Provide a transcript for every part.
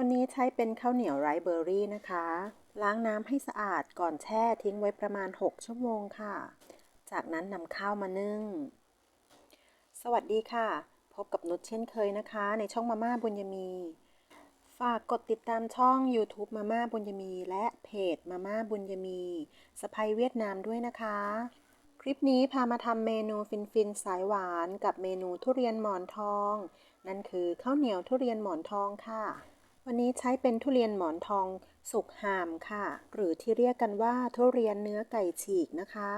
วันนี้ใช้เป็นข้าวเหนียวไรเบอร์รี่นะคะ ล้างน้ำให้สะอาดก่อนแช่ทิ้งไว้ประมาณ 6 ชั่วโมงค่ะ จากนั้นนำข้าวมานึ่ง สวัสดีค่ะ พบกับนุชเช่นเคยนะคะ ในช่องมาม่าบุญยมี ฝากกดติดตามช่อง YouTube มาม่าบุญยมี และเพจมาม่าบุญยมีสะพายเวียดนามด้วยนะคะ คลิปนี้พามาทำเมนูฟินฟินๆสายหวาน กับเมนูทุเรียนหมอนทอง นั่นคือข้าวเหนียวทุเรียนหมอนทองค่ะ วันนี้ใช้เป็นทุเรียนหมอนทองสุกหามค่ะ หรือที่เรียกกันว่าทุเรียนเนื้อไก่ฉีกนะคะ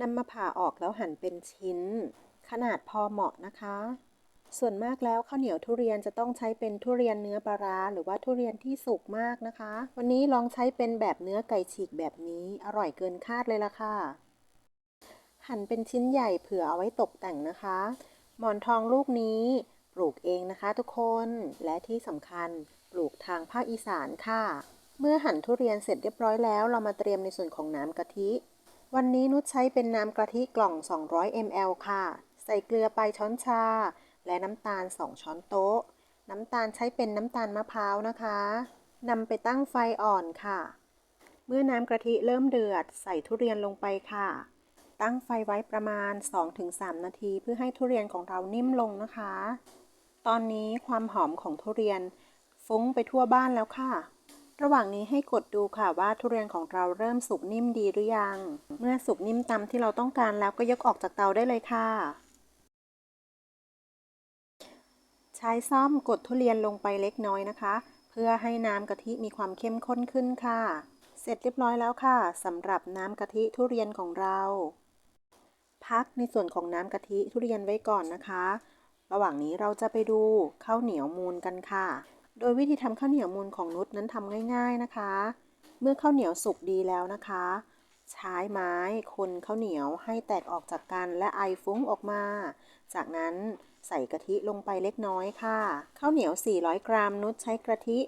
นำมาผ่าออกแล้วหั่นเป็นชิ้น ขนาดพอเหมาะนะคะ ส่วนมากแล้วข้าวเหนียวทุเรียนจะต้องใช้เป็นทุเรียนเนื้อปลาร้าหรือว่าทุเรียนที่สุกมากนะคะ วันนี้ลองใช้เป็นแบบเนื้อไก่ฉีกแบบนี้อร่อยเกินคาดเลยล่ะค่ะ หั่นเป็นชิ้นใหญ่เผื่อเอาไว้ตกแต่งนะคะ หมอนทองลูกนี้ ปลูกเองนะคะทุกคนและที่สำคัญปลูกทางภาคอีสานค่ะ เมื่อหั่นทุเรียนเสร็จเรียบร้อยแล้ว เรามาเตรียมในส่วนของน้ำกะทิ วันนี้นุชใช้เป็นน้ำกะทิกล่อง 200 ml ค่ะ ใส่เกลือไปช้อนชา และน้ำตาล 2 ช้อนโต๊ะ น้ำตาลใช้เป็นน้ำตาลมะพร้าวนะคะนำไปตั้งไฟอ่อนค่ะ เมื่อน้ำกะทิเริ่มเดือด ใส่ทุเรียนลงไปค่ะ ตั้งไฟไว้ประมาณ 2-3 นาที เพื่อให้ทุเรียนของเรานิ่มลงนะคะ ตอนนี้ความหอมของทุเรียนฟุ้งไปทั่วบ้านแล้วค่ะ ระหว่างนี้ให้กดดูค่ะว่าทุเรียนของเราเริ่มสุกนิ่มดีหรือยัง เมื่อสุกนิ่มตามที่เราต้องการแล้วก็ยกออกจากเตาได้เลยค่ะ ใช้ซ่อมกดทุเรียนลงไปเล็กน้อยนะคะ เพื่อให้น้ำกะทิมีความเข้มข้นขึ้นค่ะ เสร็จเรียบร้อยแล้วค่ะสำหรับน้ำกะทิทุเรียนของเรา พักในส่วนของน้ำกะทิทุเรียนไว้ก่อนนะคะ ระหว่างนี้เราจะไปดูข้าวเหนียวมูนกันค่ะ โดยวิธีทำข้าวเหนียวมูนของนุชนั้นทำง่าย ๆนะคะ เมื่อข้าวเหนียวสุกดีแล้วนะคะ ใช้ไม้คนข้าวเหนียวให้แตกออกจากกันและไอฟุ้งออกมา จากนั้นใส่กะทิลงไปเล็กน้อยค่ะ ข้าวเหนียว 400 กรัม นุชใช้กะทิ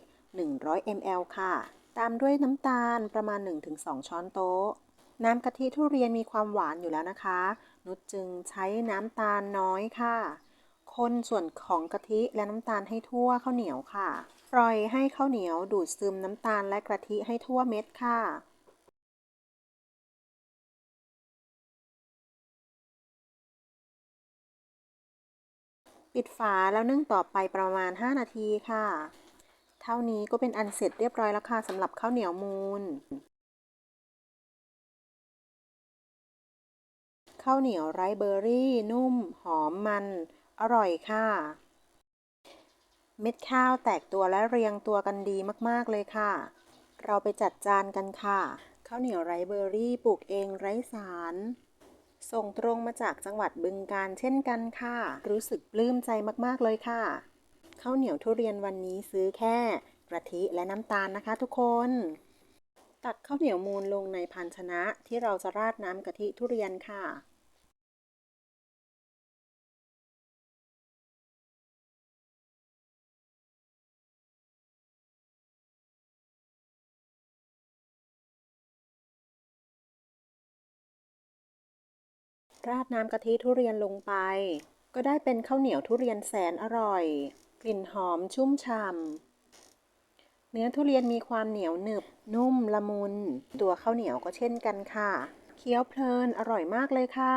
100 ml ค่ะ ตามด้วยน้ำตาลประมาณ 1-2 ช้อนโต๊ะ น้ำกะทิทุเรียนมีความหวานอยู่แล้วนะคะ นุชจึงใช้น้ำตาลน้อยค่ะ คนส่วนของกะทิและน้ำตาลให้ทั่วข้าวเหนียวค่ะปล่อยให้ข้าวเหนียวดูดซึมน้ำตาลและกะทิให้ทั่วเม็ดค่ะ ปิดฝาแล้วนึ่งต่อไปประมาณ 5 นาทีค่ะ เท่านี้ก็เป็นอันเสร็จเรียบร้อยแล้วค่ะสำหรับข้าวเหนียวมูนข้าวเหนียวไรเบอร์รี่ นุ่ม หอมมัน อร่อยค่ะ เม็ดข้าวแตกตัวและเรียงตัวกันดีมากๆเลยค่ะ เราไปจัดจานกันค่ะ ข้าวเหนียวไรเบอร์รี่ปลูกเองไร้สาร ส่งตรงมาจากจังหวัดบึงกาฬเช่นกันค่ะ รู้สึกปลื้มใจมากๆเลยค่ะ ข้าวเหนียวทุเรียนวันนี้ซื้อแค่กะทิและน้ำตาลนะคะทุกคน ตักข้าวเหนียวมูนลงในภาชนะที่เราจะราดน้ำกะทิทุเรียนค่ะ ราดน้ำกะทิทุเรียนลงไป ก็ได้เป็นข้าวเหนียวทุเรียนแสนอร่อย กลิ่นหอมชุ่มฉ่ำเนื้อทุเรียนมีความเหนียวหนึบ นุ่มละมุน ตัวข้าวเหนียวก็เช่นกันค่ะ เคี้ยวเพลินอร่อยมากเลยค่ะ